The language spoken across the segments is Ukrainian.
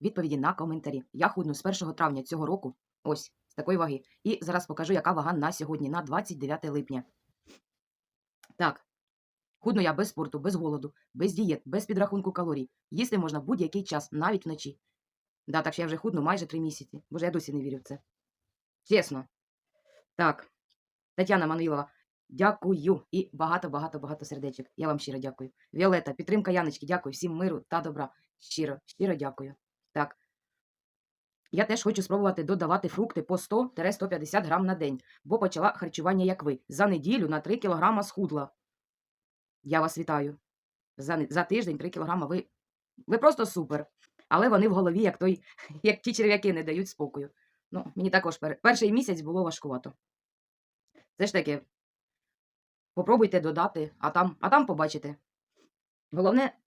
відповіді на коментарі. Я худну з 1 травня цього року, ось з такої ваги. І зараз покажу, яка вага на сьогодні, на 29 липня. Так, худну я без спорту, без голоду, без дієт, без підрахунку калорій. Їсти можна будь-який час, навіть вночі. Да, так що я вже худну майже три місяці. Боже, я досі не вірю в це. Чесно. Так, Тетяна Мануїлова, дякую. І багато-багато-багато сердечок. Я вам щиро дякую. Віолета, підтримка Яночки, дякую. Всім миру та добра. Щиро, щиро дякую. Так. Я теж хочу спробувати додавати фрукти по 100-150 грам на день, бо почала харчування, як ви. За неділю на 3 кілограма схудла. Я вас вітаю. За, за тиждень 3 кілограма ви, ви просто супер. Але вони в голові, як той, як ті черв'яки, не дають спокою. Ну, мені також пер... перший місяць було важкувато. Це ж таки, попробуйте додати, а там, а там побачите. Головне,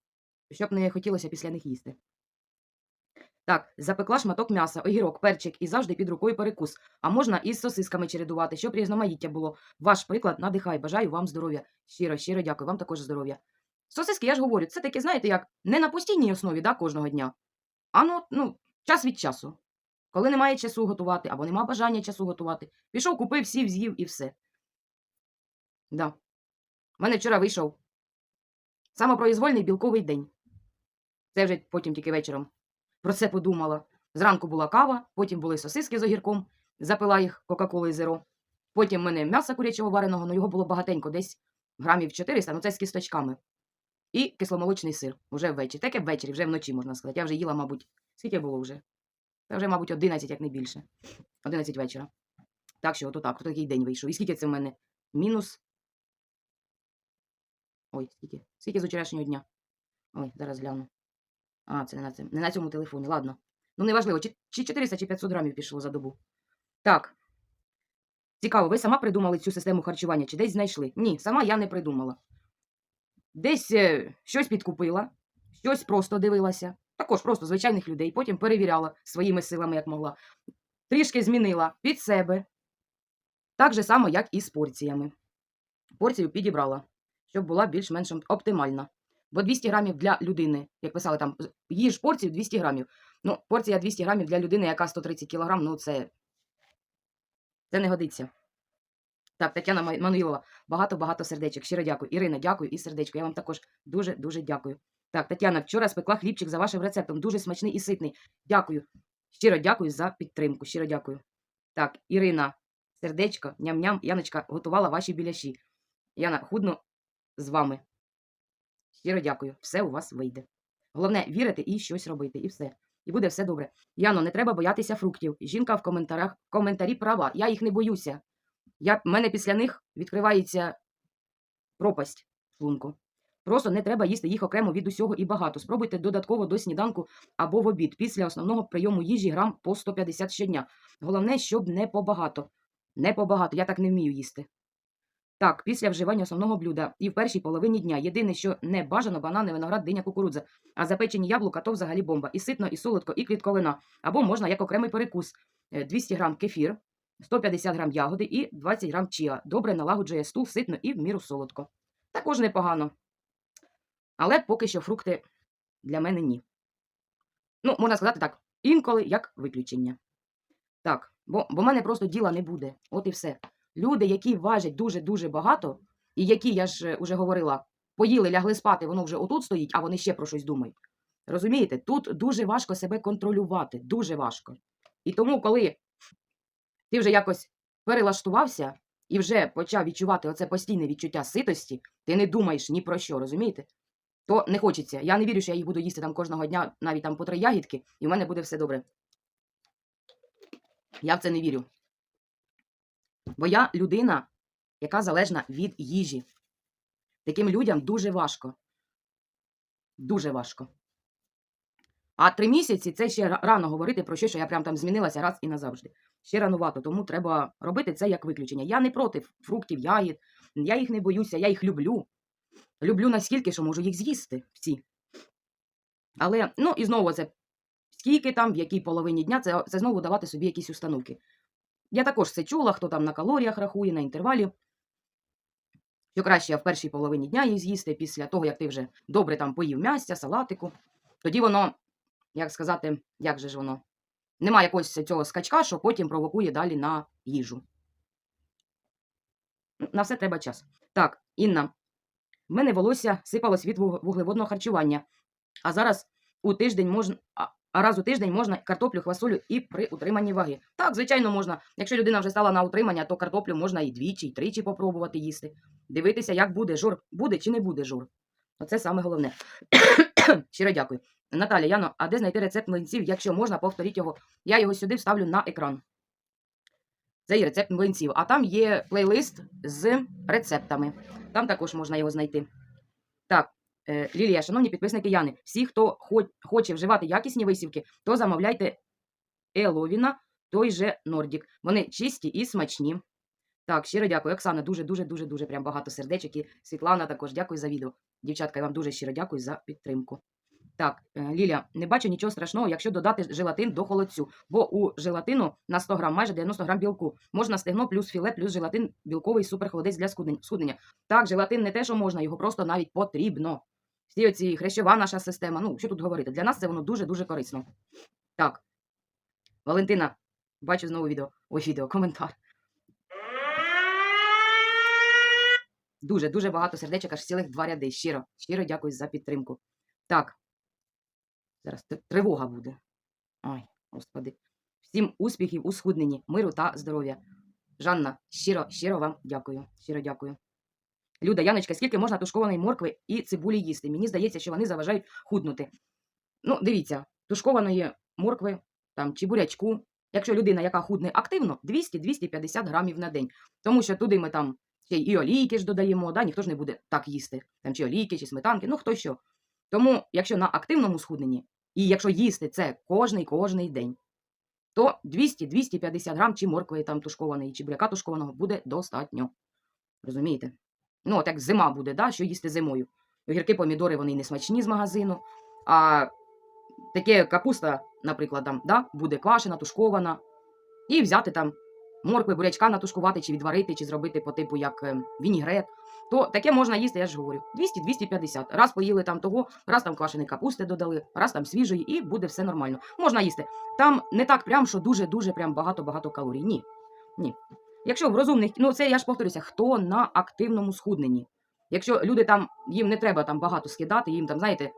щоб не хотілося після них їсти. Так, запекла шматок м'яса, огірок, перчик і завжди під рукою перекус. А можна із сосисками чередувати, щоб різноманіття було. Ваш приклад надихай. Бажаю вам здоров'я. Щиро, щиро дякую, вам також здоров'я. Сосиски, я ж говорю, це таке, знаєте, як не на постійній основі да, кожного дня, а ну, ну, час від часу. Коли немає часу готувати, або нема бажання часу готувати. Пішов, купив, сів, з'їв і все. Да. У мене вчора вийшов самопроізвольний білковий день. Це вже потім тільки вечором. Про це подумала. Зранку була кава, потім були сосиски з огірком, запила їх Кока-Колою Зеро. Потім мене м'ясо курячого вареного, ну його було багатенько, десь грамів 400, ну це з кісточками. І кисломолочний сир. Уже ввечері. Таке ввечері, вже вночі, можна сказати. Я вже їла, мабуть, скільки було вже? Та вже, мабуть, 11, як не більше. 11 вечора. Так що, ото так, ото такий день вийшов. І скільки це в мене? Мінус. Ой, скільки? Скільки з вчорашнього дня? Ой, зараз гляну. А, це не на, цьому, не на цьому телефоні. Ладно. Ну, неважливо, чи, чи 400, чи 500 грамів пішло за добу. Так. Цікаво, ви сама придумали цю систему харчування, чи десь знайшли? Ні, сама я не придумала. Десь е, щось підкупила, щось просто дивилася. Також просто звичайних людей. Потім перевіряла своїми силами, як могла. Трішки змінила під себе. Так же само, як і з порціями. Порцію підібрала, щоб була більш-менш оптимальна. Бо 200 грамів для людини, як писали там, їж порцію 200 грамів. Ну, порція 200 грамів для людини, яка 130 кілограм, ну це, це не годиться. Так, Тетяна Мануїлова, багато-багато сердечок. Щиро дякую. Ірина, дякую і сердечко. Я вам також дуже-дуже дякую. Так, Тетяна, вчора спекла хлібчик за вашим рецептом. Дуже смачний і ситний. Дякую. Щиро дякую за підтримку. Щиро дякую. Так, Ірина, сердечко, ням-ням. Яночка готувала ваші біляші. Яна, худно з вами. Щиро дякую. Все у вас вийде. Головне вірити і щось робити, і все. І буде все добре. Яно, не треба боятися фруктів. Жінка в коментарях коментарі права. Я їх не боюся. Я, мене після них відкривається пропасть шлунку. Просто не треба їсти їх окремо від усього і багато. Спробуйте додатково до сніданку або в обід. Після основного прийому їжі грам по 150 щодня. Головне, щоб не побагато. Не побагато. Я так не вмію їсти. Так, після вживання основного блюда і в першій половині дня. Єдине, що не бажано банани, виноград, диня, кукурудза. А запечені яблука то взагалі бомба. І ситно, і солодко, і клітковина. Або можна як окремий перекус. Е, 200 грам кефір, 150 грам ягоди і 20 грам чіа. Добре налагоджує стул, ситно і в міру солодко. Також непогано. Але поки що фрукти для мене ні. Ну, можна сказати так, інколи як виключення. Так, бо, бо в мене просто діла не буде. От і все. Люди, які важать дуже-дуже багато, і які, я ж уже говорила, поїли, лягли спати, воно вже отут стоїть, а вони ще про щось думають. Розумієте, тут дуже важко себе контролювати, дуже важко. І тому, коли ти вже якось перелаштувався і вже почав відчувати оце постійне відчуття ситості, ти не думаєш ні про що, розумієте? То не хочеться. Я не вірю, що я їх буду їсти там кожного дня, навіть там по три ягідки, і в мене буде все добре. Я в це не вірю. Бо я людина, яка залежна від їжі. Таким людям дуже важко. Дуже важко. А три місяці це ще рано говорити про щось, що я прям там змінилася раз і назавжди. Ще ранувато, тому треба робити це як виключення. Я не проти фруктів, ягід, я їх не боюся, я їх люблю. Люблю настільки, що можу їх з'їсти всі. Але, ну, і знову це скільки там, в якій половині дня, це, це знову давати собі якісь установки. Я також це чула, хто там на калоріях рахує, на інтервалі. Що краще в першій половині дня їх з'їсти після того, як ти вже добре там поїв м'ясця, салатику. Тоді воно як сказати, як же ж воно? Нема якогось цього скачка, що потім провокує далі на їжу. Ну, На все треба час. Так, Інна, в мене волосся сипалось від вуглеводного харчування. А зараз у тиждень можна. Раз у тиждень можна картоплю, хвасолю і при утриманні ваги. Так, звичайно, можна. Якщо людина вже стала на утримання, то картоплю можна і двічі, і тричі попробувати їсти. Дивитися, як буде жур. Буде чи не буде жур. Оце саме головне. Щиро дякую. Наталя, Яно, а де знайти рецепт млинців? Якщо можна, повторіть його. Я його сюди вставлю на екран. Це є рецепт млинців. А там є плейлист з рецептами. Там також можна його знайти. Так, Лілія, шановні підписники Яни, всі, хто хоче вживати якісні висівки, то замовляйте Еловіна, той же Нордік. Вони чисті і смачні. Так, щиро дякую. Оксана, дуже, дуже, дуже, дуже прям багато сердечок. І Світлана також дякую за відео. Дівчатка, я вам дуже щиро дякую за підтримку. Так, е, Лілія, не бачу нічого страшного, якщо додати желатин до холодцю, бо у желатину на 100 грам майже 90 грам білку. Можна стегно плюс філе, плюс желатин білковий суперхолодець для схуднення. Так, желатин не те, що можна, його просто навіть потрібно. Всі оці хрящова наша система. Ну, що тут говорити? Для нас це воно дуже-дуже корисно. Так. Валентина, бачу знову відео. Ой, відео, коментар. Дуже, дуже багато сердечок, аж цілих два ряди. Щиро, щиро дякую за підтримку. Так. Зараз тривога буде. Ой, господи. Всім успіхів у схудненні, миру та здоров'я. Жанна, щиро, щиро вам дякую. Щиро дякую. Люда, Яночка, скільки можна тушкованої моркви і цибулі їсти? Мені здається, що вони заважають худнути. Ну, дивіться, тушкованої моркви там, чи бурячку. Якщо людина, яка худне активно, 200-250 грамів на день. Тому що туди ми там ще й олійки ж додаємо, да? ніхто ж не буде так їсти. Там чи олійки, чи сметанки, ну хто що. Тому, якщо на активному схудненні, і якщо їсти це кожний кожний день, то 200-250 грам чи моркви там тушкованої, чи буряка тушкованого буде достатньо. Розумієте? Ну, от як зима буде, да? що їсти зимою. Огірки, помідори, вони не смачні з магазину. А таке капуста, наприклад, там, да? буде квашена, тушкована. І взяти там моркви, бурячка натушкувати, чи відварити, чи зробити по типу як е, вінігрет. То таке можна їсти, я ж говорю, 200-250. Раз поїли там того, раз там квашеної капусти додали, раз там свіжої, і буде все нормально. Можна їсти. Там не так прям, що дуже-дуже прям багато-багато калорій. Ні. Ні. Якщо в розумних, ну це я ж повторюся, хто на активному схудненні. Якщо люди там, їм не треба там багато скидати, їм там, знаєте,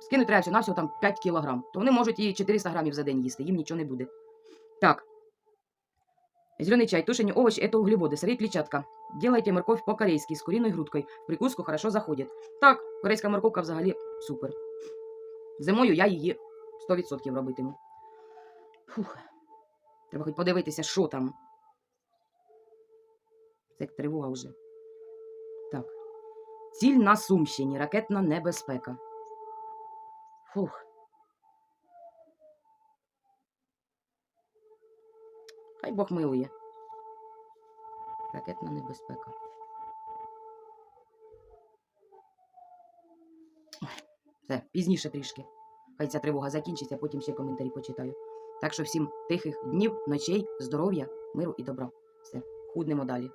скинуть треба всього навсього там 5 кілограм, то вони можуть і 400 грамів за день їсти, їм нічого не буде. Так. Зеленый чай, тушені овощи – это углеводы, сырые клетчатка. Делайте морковь по-корейски з куріною грудкою. В прикуску хорошо заходить. Так, корейська морковка взагалі супер. Зимою я її 100% робитиму. Фух. Треба хоч подивитися, що там. Це як тривога вже. Так. Ціль на Сумщині. Ракетна небезпека. Фух. Хай Бог милує. Ракетна небезпека. Все, пізніше трішки. Хай ця тривога закінчиться, потім ще коментарі почитаю. Так що всім тихих днів, ночей, здоров'я, миру і добра. Все, худнемо далі.